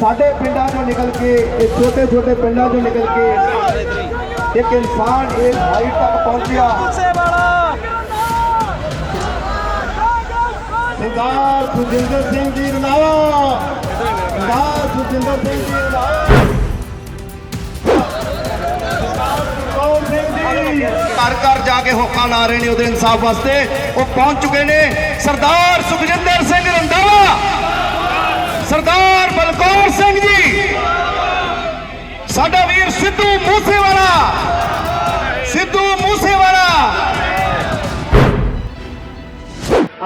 ਸਾਡੇ ਪਿੰਡਾਂ ਤੋਂ ਨਿਕਲ ਕੇ, ਇਹ ਛੋਟੇ ਛੋਟੇ ਪਿੰਡਾਂ ਤੋਂ ਨਿਕਲ ਕੇ ਇੱਕ ਇਨਸਾਨ ਇਸ ਹਾਈਟ ਤੱਕ ਪਹੁੰਚਿਆ। ਸਰਦਾਰ ਸੁਜਿੰਦਰ ਸਿੰਘ ਜੀ ਰੰਧਾਵਾ ਸਰਦਾਰ ਸੁਜਿੰਦਰ ਸਿੰਘ ਜੀ ਰੰਧਾਵਾ ਘਰ ਘਰ ਜਾ ਕੇ ਹੋਕਾ ਲਾ ਰਹੇ ਨੇ ਉਹਦੇ ਇਨਸਾਫ ਵਾਸਤੇ। ਉਹ ਪਹੁੰਚ ਚੁੱਕੇ ਨੇ। ਸਰਦਾਰ ਸੁਖਜਿੰਦਰ ਸਿੰਘ ਰੰਧਾਵਾ। ਸਰਦਾਰ ਬਲਕੌਰ ਸਿੰਘ ਜੀ। ਸਾਡਾ ਵੀਰ ਸਿੱਧੂ ਮੂਸੇਵਾਲਾ। ਸਿੱਧੂ ਮੂਸੇਵਾਲਾ।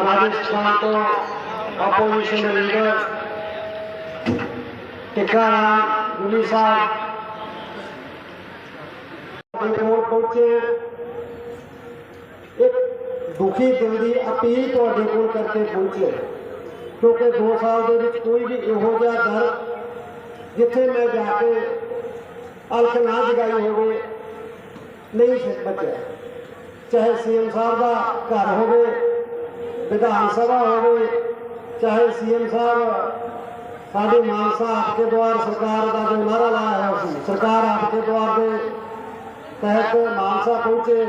ਰਾਜਸਥਾਨ ਤੋਂ ਆਪੋਜੀਸ਼ਨ ਦੇ ਲੀਡਰ ਟਿਕਾਣਾ ਗੁਲੀ ਸਾਹਿਬ। ਕੋਲ ਪਹੁੰਚੇ। ਇੱਕ ਦੁਖੀ ਦਿਲ ਦੀ ਅਪੀਲ ਤੁਹਾਡੇ ਕੋਲ ਕਰਕੇ ਪਹੁੰਚੇ। ਕਿਉਂਕਿ 2 ਸਾਲ ਦੇ ਵਿੱਚ ਕੋਈ ਵੀ ਇਹੋ ਜਿਹਾ ਦਰ ਜਿੱਥੇ ਮੈਂ ਜਾ ਕੇ ਅਲਕ ਨਾ ਜਗਾਈ ਹੋਵੇ ਨਹੀਂ ਸੀ ਬਚਿਆ। ਚਾਹੇ ਸੀਐਮ ਸਾਹਿਬ ਦਾ ਘਰ ਹੋਵੇ, ਵਿਧਾਨ ਸਭਾ ਹੋਵੇ, ਚਾਹੇ ਸੀਐਮ ਸਾਹਿਬ ਸਾਡੇ ਮਾਨਸਾ ਆਪਕੇ ਦੁਆਰ ਸਰਕਾਰ ਦਾ ਜੋ ਨਾਰਾ ਲਾਇਆ ਹੈ ਸੀ, ਸਰਕਾਰ ਆਪਕੇ ਦੁਆਰ ਦੇ ਤਹਿਤ ਮਾਨਸਾ ਪਹੁੰਚੇ।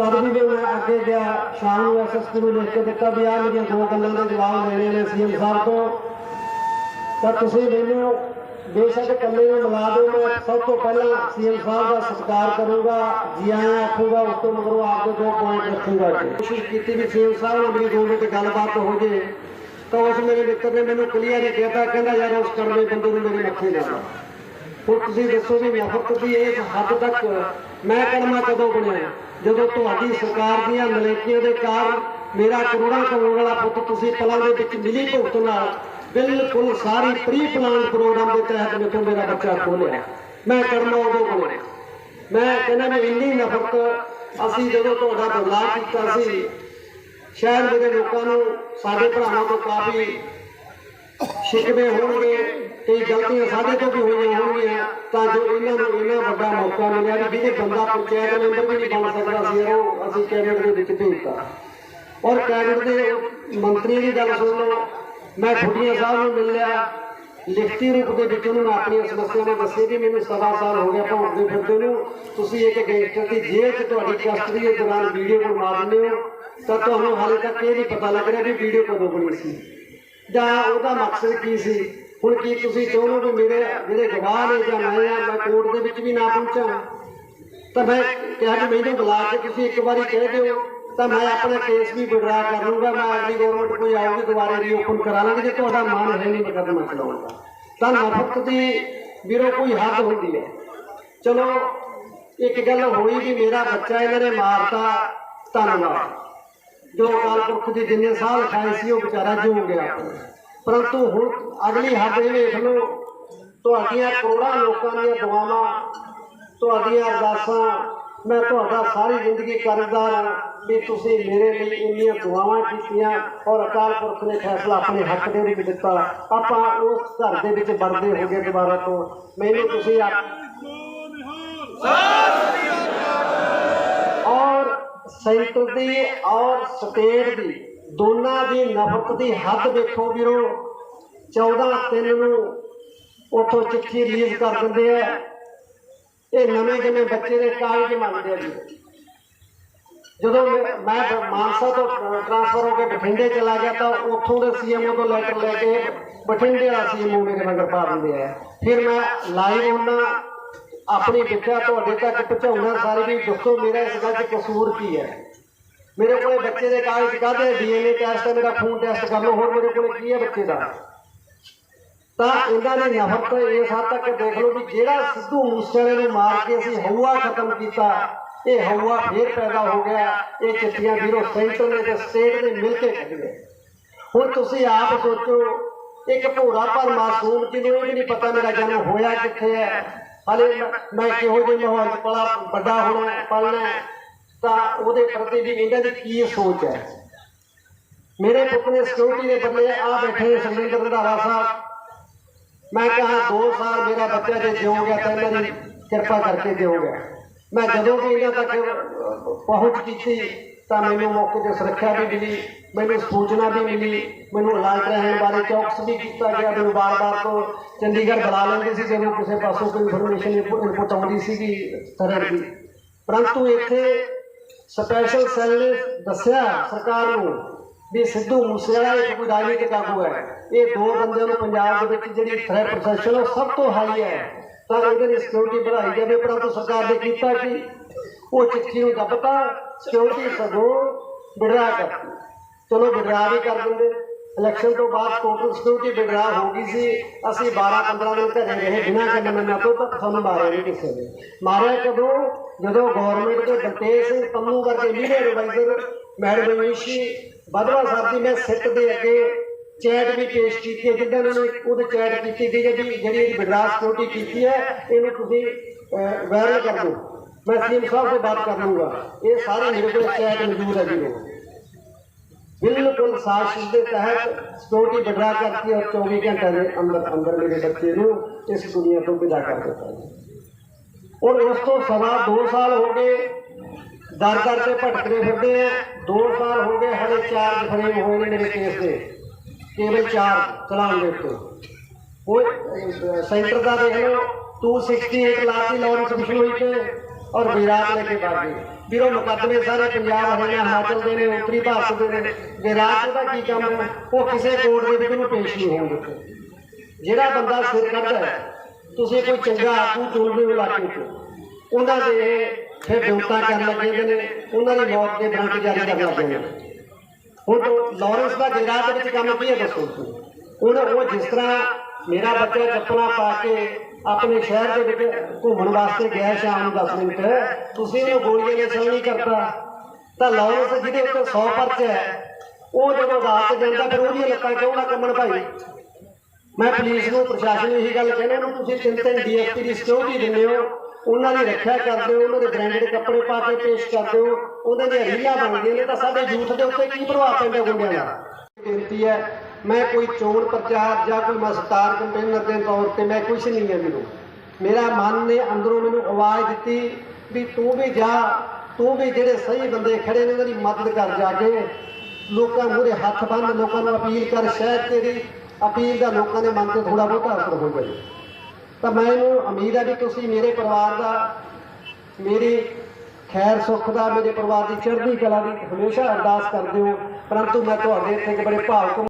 ਤਦ ਵੀ ਮੈਂ ਅੱਗੇ ਗਿਆ, ਸ਼ਾਮ ਨੂੰ ਐਸਐਸਪੀ ਨੂੰ ਲਿਖ ਕੇ ਦਿੱਤਾ ਵੀ ਆਹ ਮੇਰੀਆਂ ਦੋ ਗੱਲਾਂ ਦੇ ਜਵਾਬ ਲੈਣੇ ਨੇ ਸੀਐਮ ਸਾਹਿਬ ਤੋਂ। ਤਾਂ ਤੁਸੀਂ ਮੈਨੂੰ ਬੇਸ਼ੱਕ ਇਕੱਲੇ ਨੂੰ ਮਿਲਾ ਦਿਓ, ਮੈਂ ਸਭ ਤੋਂ ਪਹਿਲਾਂ ਸੀਐਮ ਸਾਹਿਬ ਦਾ ਸਤਿਕਾਰ ਕਰੂੰਗਾ, ਜੀ ਆਇਆਂ ਆਖੂਗਾ, ਉਸ ਤੋਂ ਮਗਰੋਂ ਆਪਦੇ ਦੋ ਪੁਆਇੰਟ ਰੱਖੂਗਾ ਕੋਸ਼ਿਸ਼ ਕੀਤੀ ਵੀ ਸੀਐਮ ਸਾਹਿਬ ਨਾਲ ਮੇਰੀ ਦੋ ਮਿੰਟ ਗੱਲਬਾਤ ਹੋ ਜੇ, ਤਾਂ ਉਸ ਮੇਰੇ ਮਿੱਤਰ ਨੇ ਮੈਨੂੰ ਕਲੀਅਰ ਹੀ ਕਹਿਤਾ ਕਹਿੰਦਾ ਯਾਰ ਉਸ ਕੜਵੇ ਬੰਦੇ ਨੂੰ ਮੇਰੇ ਮੱਥੇ ਨਾ ਲਾ। ਹੁਣ ਤੁਸੀਂ ਦੱਸੋ ਵੀ ਨਫ਼ਰਤ ਦੀ ਇਸ ਹੱਦ ਤੱਕ ਮੈਂ ਕਲਮਾ ਕਦੋਂ ਬਣਿਆ? ਜਦੋਂ ਤੁਹਾਡੀ ਸਰਕਾਰ ਦੀਆਂ ਨਲੇਕੀਆਂ ਦੇ ਕਾਰਨ ਮੇਰਾ ਕਰੋੜਾਂ ਕਰੋੜ ਵਾਲਾ ਪੁੱਤ ਤੁਸੀਂ ਪਲਾਂ ਦੇ ਵਿੱਚ ਮਿਲੀ ਭੁਗਤ ਨਾਲ ਬਿਲਕੁਲ ਸਾਰੀ ਪ੍ਰੀ ਪਲਾਨ ਪ੍ਰੋਗਰਾਮ ਦੇ ਤਹਿਤ ਮੇਥੋਂ ਮੇਰਾ ਬੱਚਾ ਖੋਲਿਆ। ਮੈਂ ਕਰਮਾ ਉਦੋਂ ਬਣਿਆ। ਮੈਂ ਕਹਿੰਦਾ ਵੀ ਇੰਨੀ ਨਫ਼ਰਤ ਅਸੀਂ ਜਦੋਂ ਤੁਹਾਡਾ ਬਦਲਾਅ ਕੀਤਾ ਸੀ, ਸ਼ਹਿਰ ਦੇ ਲੋਕਾਂ ਨੂੰ, ਸਾਡੇ ਭਰਾਵਾਂ ਤੋਂ ਕਾਫੀ ਸ਼ਿਕਵੇ ਹੋਣਗੇ ਕਈ ਗਲਤੀਆਂ ਸਾਡੇ ਤੋਂ ਵੀ ਹੋਈਆਂ ਹੋਣਗੀਆਂ, ਤਾਂ ਜੋ ਇਹਨਾਂ ਨੂੰ ਇੰਨਾ ਵੱਡਾ ਮੌਕਾ ਮਿਲਿਆ ਵੀ ਜਿਹਦੇ ਬੰਦਾ ਪੰਚਾਇਤ ਮੈਂਬਰ ਵੀ ਨਹੀਂ ਬਣ ਸਕਦਾ ਸੀ ਉਹ ਅਸੀਂ ਕੈਬਨਿਟ ਦੇ ਵਿੱਚ ਭੇਜਤਾ ਔਰ ਕੈਬਨਿਟ ਦੇ ਮੰਤਰੀਆਂ ਦੀ ਗੱਲ ਸੁਣ ਲਓ, ਮੈਂ ਖੁੱਡੀਆਂ ਸਾਹਿਬ ਨੂੰ ਮਿਲ ਲਿਆ, ਲਿਖਤੀ ਰੂਪ ਦੇ ਵਿੱਚ ਉਹਨਾਂ ਨੂੰ ਆਪਣੀਆਂ ਸਮੱਸਿਆਵਾਂ ਦੱਸੇ ਵੀ ਮੈਨੂੰ ਸਵਾ ਸਾਲ ਹੋ ਗਿਆ ਭੌਂਕਦੇ ਫਿਰਦੇ ਨੂੰ। ਤੁਸੀਂ ਇੱਕ ਗੈਂਗਸਟਰ ਦੀ ਜੇਲ੍ਹ 'ਚ ਤੁਹਾਡੀ ਕਸਟਡੀ ਦੇ ਦੌਰਾਨ ਵੀਡੀਓ ਬਣਵਾ ਦਿੰਦੇ ਹੋ, ਤਾਂ ਤੁਹਾਨੂੰ ਹਾਲੇ ਤੱਕ ਇਹ ਨਹੀਂ ਪਤਾ ਲੱਗ ਰਿਹਾ ਵੀ ਵੀਡੀਓ ਕਦੋਂ ਬਣੀ ਸੀ। ਜਾਂ ਉਹਦਾ ਮਕਸਦ ਕੀ ਸੀ? ਹੁਣ ਕੀ ਤੁਸੀਂ ਚਾਹੁੰਦੇ ਹੋ ਮੇਰੇ ਜਿਹੜੇ ਗਵਾਹ ਨੇ ਜਾਂ ਮੈਂ ਆ, ਮੈਂ ਕੋਰਟ ਦੇ ਵਿੱਚ ਵੀ ਨਾ ਪਹੁੰਚਾਂ? ਤਾਂ ਮੈਂ ਕਿਹਾ ਕਿ ਮੈਨੂੰ ਬੁਲਾ ਕੇ ਤੁਸੀਂ ਇੱਕ ਵਾਰੀ ਕਹਿ ਦਿਓ, ਤਾਂ ਮੈਂ ਆਪਣਾ ਕੇਸ ਵੀ ਵਿਡਰਾ ਕਰ ਲੂੰਗਾ ਮੈਂ ਅਗਲੀ ਗਵਰਨਮੈਂਟ ਕੋਈ ਆਊਗੀ ਦੁਬਾਰਾ ਰੀਓਪਨ ਕਰਾ ਲਾਂਗੇ ਜੇ ਤੁਹਾਡਾ ਮਨ ਹੈ ਨਹੀਂ ਮੁਕੱਦਮਾ ਚਲਾਉਣ ਦਾ ਤਾਂ ਨਫ਼ਰਤ ਦੀ ਵੀਰੋ ਕੋਈ ਹੱਦ ਹੁੰਦੀ ਹੈ। ਚਲੋ, ਇੱਕ ਗੱਲ ਹੋਈ ਵੀ ਮੇਰਾ ਬੱਚਾ ਇਹਨਾਂ ਨੇ ਮਾਰਤਾ, ਧੰਨਵਾਦ। ਜੋ ਅਕਾਲ ਪੁਰਖ ਦੀ ਜਿੰਨੇ ਸਾਹ ਲਿਖਾਏ ਸੀ, ਉਹ ਵਿਚਾਰਾ ਜਿਉ ਗਿਆ। ਪਰੰਤੂ ਹੁਣ ਅਗਲੀ ਹੱਦ ਇਹ ਵੇਖ ਲਓ, ਤੁਹਾਡੀਆਂ ਕਰੋੜਾਂ ਲੋਕਾਂ ਦੀਆਂ ਦੁਆਵਾਂ, ਤੁਹਾਡੀਆਂ ਅਰਦਾਸਾਂ, ਮੈਂ ਤੁਹਾਡਾ ਸਾਰੀ ਜ਼ਿੰਦਗੀ ਕਰਜ਼ਦਾਰ ਹਾਂ ਵੀ ਤੁਸੀਂ ਮੇਰੇ ਲਈ ਇੰਨੀਆਂ ਦੁਆਵਾਂ ਕੀਤੀਆਂ ਔਰ ਅਕਾਲ ਪੁਰਖ ਨੇ ਫੈਸਲਾ ਆਪਣੇ ਹੱਕ ਦੇ ਵਿੱਚ ਦਿੱਤਾ। ਆਪਾਂ ਉਸ ਘਰ ਦੇ ਵਿੱਚ ਵੜਦੇ ਹੋ ਗਏ ਦੁਬਾਰਾ ਤੋਂ। ਮੈਨੂੰ ਤੁਸੀਂ ਆਪ ਔਰ ਸੈਂਟਰ ਦੀ ਔਰ ਸਟੇਟ ਦੀ, ਦੋਨਾਂ ਦੀ ਨਫ਼ਰਤ ਦੀ ਹੱਦ ਵੇਖੋ ਵੀਰੋ। 14 ਤਿੰਨ ਨੂੰ ਉਥੋਂ ਚਿੱਠੀ ਰਿਲੀਜ਼ ਕਰ ਦਿੰਦੇ ਆ। ਇਹ ਨਵੇਂ ਜਿਵੇਂ ਬੱਚੇ ਦੇ ਕਾਗਜ਼ ਮੰਗਦੇ ਆ ਜੀ ਜਦੋਂ ਮੈਂ ਮਾਨਸਾ ਤੋਂ ਟ੍ਰਾਂਸਫਰ ਹੋ ਕੇ ਬਠਿੰਡੇ ਚਲਾ ਗਿਆ ਤਾਂ ਉੱਥੋਂ ਦੇ ਸੀਐਮਓ ਤੋਂ ਲੈਟਰ ਲੈ ਕੇ ਬਠਿੰਡੇ ਵਾਲਾ ਸੀਐਮਓ ਮੇਰੇ ਨਗਰ ਪਾ ਦਿੰਦੇ ਆ। ਫਿਰ ਮੈਂ ਲਾਈਵ ਹੁੰਦਾ ਆਪਣੀ ਵਿਖਿਆ ਤੁਹਾਡੇ ਤੱਕ ਪਹੁੰਚਾਉਣਾ, ਸਾਰੇ ਵੀ ਦੱਸੋ ਮੇਰਾ ਇਸ ਗੱਲ 'ਚ ਕਸੂਰ ਕੀ ਹੈ? ਮੇਰੇ ਕੋਲੇ ਬੱਚੇ ਦੇ ਕਾਗਜ਼ ਕਾਹਦੇ ਡੀਐਨਏ ਟੈਸਟ ਹੈ ਮੇਰਾ ਖੂਨ ਟੈਸਟ ਕਰ ਲਓ, ਹੋਰ ਮੇਰੇ ਕੋਲੇ ਕੀ ਹੈ ਬੱਚੇ ਦਾ? ਤਾਂ ਇਹਨਾਂ ਦੀ ਨਫ਼ਰਤ ਇਸ ਹੱਦ ਤੱਕ ਦੇਖ ਲਓ ਵੀ ਜਿਹੜਾ ਸਿੱਧੂ ਮੂਸੇਵਾਲੇ ਨੂੰ ਮਾਰ ਕੇ ਅਸੀਂ ਹਊਆ ਖਤਮ ਕੀਤਾ, ਇਹ ਹਊਆ ਫੇਰ ਪੈਦਾ ਹੋ ਗਿਆ, ਇਹ ਚਿੱਠੀਆਂ ਵੀਰੋ ਸੈਂਟਰ ਨੇ ਤੇ ਸਟੇਟ ਨੇ ਮਿਲ ਕੇ ਕੱਢ ਹੁਣ ਤੁਸੀਂ ਆਪ ਸੋਚੋ, ਇੱਕ ਭੋਰਾ ਪਰ ਮਾਸੂਮ ਜਿਹਨੂੰ ਇਹ ਵੀ ਨਹੀਂ ਪਤਾ ਮੇਰਾ ਜਨਮ ਹੋਇਆ ਕਿੱਥੇ ਹੈ ਹਲੇ ਮੈਂ- ਕਿਹੋ ਜਿਹੇ ਮਾਹੌਲ 'ਚ ਪਲਾ ਵੱਡਾ ਹੋਣਾ ਪਲਣਾ ਤਾਂ ਉਹਦੇ ਪ੍ਰਤੀ ਵੀ ਇਹਨਾਂ ਦੀ ਕੀ ਸੋਚ ਹੈ? ਮੇਰੇ ਪੁੱਤ ਨੇ ਸਿਕਿਉਰਿਟੀ ਦੇ ਬੰਦੇ ਆ ਬੈਠੇ ਨੇ ਰੰਧਾਵਾ ਸਾਹਿਬ। ਮੈਂ ਕਹਾ 2 ਸਾਲ ਮੇਰਾ ਬੱਚਾ ਜੇ ਜਿਉ ਗਿਆ ਤਾਂ ਇਹਨਾਂ ਦੀ ਕਿਰਪਾ ਕਰਕੇ ਜਿਉ ਗਿਆ। ਮੈਂ ਜਦੋਂ ਵੀ ਇਹਨਾਂ ਤੱਕ ਅਹ, ਪਹੁੰਚ ਕੀਤੀ ਤਾਂ ਮੈਨੂੰ ਮੌਕੇ ਤੇ ਸੁਰੱਖਿਆ ਵੀ ਮਿਲੀ, ਮੈਨੂੰ ਸੂਚਨਾ ਵੀ ਮਿਲੀ, ਮੈਨੂੰ ਅਲਰਟ ਰਹਿਣ ਬਾਰੇ ਚੌਕਸ ਵੀ ਕੀਤਾ ਗਿਆ, ਮੈਨੂੰ ਬਾਰ-ਬਾਰ ਤੋਂ ਚੰਡੀਗੜ੍ਹ ਬੁਲਾ ਲੈਂਦੇ ਸੀ, ਜਦੋਂ ਕਿਸੇ ਪਾਸੋਂ ਕੋਈ ਇਨਫੋਰਮੇਸ਼ਨ ਇਨਪੁਟ ਆਉਂਦੀ ਸੀਗੀ ਤਰ੍ਹਾਂ ਦੀ ਪਰੰਤੂ ਇੱਥੇ ਸਪੈਸ਼ਲ ਸੈੱਲ ਨੇ ਦੱਸਿਆ ਸਰਕਾਰ ਨੂੰ ਵੀ ਸਿੱਧੂ ਮੂਸੇਵਾਲਾ ਇੱਕ ਕੋਈ ਰਾਜਨੀਤਿਕ ਆਗੂ ਹੈ। ਇਹ ਦੋ ਬੰਦਿਆਂ ਨੂੰ ਪੰਜਾਬ ਦੇ ਵਿੱਚ ਜਿਹੜੀ ਥ੍ਰੈਟ ਪ੍ਰੋਸੈਸ਼ਨ ਉਹ ਸਭ ਤੋਂ ਹਾਈ ਹੈ। ਤਾਂ ਇਹਦੇ ਲਈ ਸਿਕਿਉਰਿਟੀ ਵਧਾਈ ਜਾਵੇ, ਪਰੰਤੂ ਸਰਕਾਰ ਨੇ ਕੀਤਾ ਕਿ? ਉਹ ਚਿੱਠੀ ਨੂੰ ਦੱਬਤਾ ਸਿਕਿਉਰਿਟੀ ਸਗੋਂ ਵਿਡਰਾ ਕਰਤੀ। ਚਲੋ, ਵਿਡਰਾ ਵੀ ਕਰ ਦਿੰਦੇ। ਇਲੈਕਸ਼ਨ ਤੋਂ ਬਾਅਦ ਟੋਟਲ ਸਿਕਿਉਰਿਟੀ ਵਿਡਰਾ ਹੋ ਗਈ ਸੀ। ਅਸੀਂ 12 15 ਦਿਨ ਘਰੇ ਰਹੇ, ਬਿਨਾਂ ਕੰਨ ਮੰਨਾ ਤੋਂ ਤੱਕ ਸਾਨੂੰ ਮਾਰਿਆ ਨਹੀਂ ਕਿਸੇ ਨੇ। ਮਾਰਿਆ ਕਦੋਂ? ਜਦੋਂ ਗਵਰਨਮੈਂਟ ਦੇ ਬਲਤੇਜ ਸਿੰਘ ਪੰਨੂ ਵਰਗੇ media adviser madam Manishi Badwa Sahib ਦੀ ਮੈਂ ਸਿੱਟ ਦੇ ਅੱਗੇ ਚੈਟ ਵੀ ਪੇਸ਼ ਕੀਤੀ ਹੈ, ਜਿੱਦਾਂ ਉਹਨਾਂ ਨੇ ਉਹਦੇ ਚੈਟ ਕੀਤੀ ਗਈ ਹੈ ਜਿਹੜੀ ਵਿਡਰਾ ਸਿਕਿਉਰਿਟੀ ਕੀਤੀ ਹੈ, ਇਹਨੂੰ ਤੁਸੀਂ ਵਾਇਰਲ ਕਰ ਦਿਓ। मैं सीएम साहब से बात कर लूंगा ये सारे मेरे को शिकायत मौजूद है जी बिल्कुल साजिश के तहत सिक्योरिटी बढ़ा करती है और चौबीस घंटे के अंदर अंदर मेरे बच्चे इस दुनिया को विदा कर देता है और उस तो सवा दो साल हो गए दर दर से भटकते फिरते हैं दो साल हो गए हरे चार फ्रेम हुए ने मेरे केस के केवल चार चलान के उत्ते वो सेंटर का देख लो टू सिक्सटी एट लाख की लॉन्च शुरू हुई थे ਔਰ ਵਿਰਾਟ ਲੈ ਕੇ ਬਾਗੀ ਵੀਰੋ, ਮੁਕੱਦਮੇ ਸਾਰੇ ਪੰਜਾਬ ਹਰਿਆਣਾ ਹਿਮਾਚਲ ਦੇ ਨੇ, ਉੱਤਰੀ ਭਾਰਤ ਦੇ ਨੇ। ਵਿਰਾਟ ਦਾ ਕੀ ਕੰਮ ਉਹ ਕਿਸੇ ਕੋਰਟ ਦੇ ਵਿੱਚ ਉਹਨੂੰ ਪੇਸ਼ ਨਹੀਂ ਹੋਣ ਦਿੱਤੇ। ਜਿਹੜਾ ਬੰਦਾ ਸਿਰ ਕੱਢਦਾ ਤੁਸੀਂ ਕੋਈ ਚੰਗਾ ਆਗੂ ਚੁਣਦੇ ਹੋ ਇਲਾਕੇ 'ਚ। ਉਹਨਾਂ ਦੇ ਫਿਰ ਬਿਉਂਤਾ ਕਰਨ ਲੱਗੇ ਨੇ, ਉਹਨਾਂ ਦੀ ਮੌਤ ਦੇ ਵਾਰੰਟ ਜਾਰੀ ਕਰਨ ਲੱਗੇ ਨੇ। ਹੁਣ ਤੋਂ ਲਾਰੈਂਸ ਦਾ ਗੁਜਰਾਤ ਦੇ ਵਿੱਚ ਕੰਮ ਕੀ ਹੈ ਦੱਸੋ ਤੁਸੀਂ? ਹੁਣ ਉਹ ਜਿਸ ਤਰ੍ਹਾਂ ਮੇਰਾ ਬੱਚਾ ਚੱਪਲਾਂ ਪਾ ਕੇ ਆਪਣੇ ਸ਼ਹਿਰ ਦੇ ਵਿੱਚ ਘੁੰਮਣ ਵਾਸਤੇ ਗਿਆ ਸ਼ਾਮ ਨੂੰ 10 ਮਿੰਟ। ਤੁਸੀਂ ਉਹਨੂੰ ਗੋਲੀਆਂ ਨਾਲ ਸਲ ਨਹੀਂ ਕਰਤਾ। ਤਾਂ ਲਾਰੈਂਸ ਜਿਹਦੇ ਉੱਤੇ 100 ਪਰਚਾ ਹੈ। ਉਹ ਜਦੋਂ ਅਦਾਲਤ ਜਾਂਦਾ ਫਿਰ ਉਹਦੀਆਂ ਲੱਤਾਂ ਕਿਉਂ ਨਾ ਕੰਮਣ ਭਾਈ? ਮੈਂ ਪੁਲਿਸ ਨੂੰ, ਪ੍ਰਸ਼ਾਸਨ ਨੂੰ ਇਹੀ ਗੱਲ ਕਹਿੰਦਾ ਨੂੰ ਤੁਸੀਂ ਤਿੰਨ ਤਿੰਨ ਡੀਐਸਪੀ ਦੀ ਸਿਕਿਉਰਿਟੀ ਦਿੰਦੇ ਹੋ। ਉਹਨਾਂ ਦੀ ਰੱਖਿਆ ਕਰਦੇ ਹੋ, ਉਹਨਾਂ ਦੇ ਬ੍ਰਾਂਡਡ ਕੱਪੜੇ ਪਾ ਕੇ ਪੇਸ਼ ਕਰਦੇ ਹੋ। ਉਹਨਾਂ ਦੀਆਂ ਰੀਲਾਂ ਬਣਦੀਆਂ ਨੇ, ਤਾਂ ਸਾਡੇ ਯੂਥ ਦੇ ਉੱਤੇ ਕੀ ਪ੍ਰਭਾਵ ਪੈਂਦਾ ਗੁੰਡਿਆਂ ਦਾ? ਬੇਨਤੀ ਹੈ ਮੈਂ ਕੋਈ ਚੋਣ ਪ੍ਰਚਾਰ ਜਾਂ ਕੋਈ ਮਸਤਾਰ ਕੰਪੇਨਰ ਦੇ ਤੌਰ ਤੇ ਮੈਂ ਕੁਝ ਨਹੀਂ ਹੈ ਮੈਨੂੰ। ਮੇਰਾ ਮਨ ਨੇ ਅੰਦਰੋਂ ਮੈਨੂੰ ਆਵਾਜ਼ ਦਿੱਤੀ ਵੀ ਤੂੰ ਵੀ ਜਾ, ਤੂੰ ਵੀ ਜਿਹੜੇ ਸਹੀ ਬੰਦੇ ਖੜੇ ਨੇ ਉਹਨਾਂ ਦੀ ਮਦਦ ਕਰ ਜਾ ਕੇ। ਲੋਕਾਂ ਮੂਹਰੇ ਹੱਥ ਬੰਨ, ਲੋਕਾਂ ਨੂੰ ਅਪੀਲ ਕਰ, ਸ਼ਾਇਦ ਤੇਰੀ ਅਪੀਲ ਦਾ ਲੋਕਾਂ ਦੇ ਮਨ ਤੇ ਥੋੜਾ ਬਹੁਤਾ ਅਸਰ ਹੋ ਜਾਵੇ ਤਾਂ ਮੈਨੂੰ ਉਮੀਦ ਹੈ ਵੀ ਤੁਸੀਂ ਮੇਰੇ ਪਰਿਵਾਰ ਦਾ, ਮੇਰੀ ਖੈਰ ਸੁੱਖ ਦਾ, ਮੇਰੇ ਪਰਿਵਾਰ ਦੀ ਚੜ੍ਹਦੀ ਕਲਾ ਦੀ ਹਮੇਸ਼ਾ ਅਰਦਾਸ ਕਰਦੇ ਹੋ। ਪਰੰਤੂ ਮੈਂ ਤੁਹਾਡੇ ਇੱਥੇ ਇੱਕ ਬੜੇ ਭਾਵੁਕ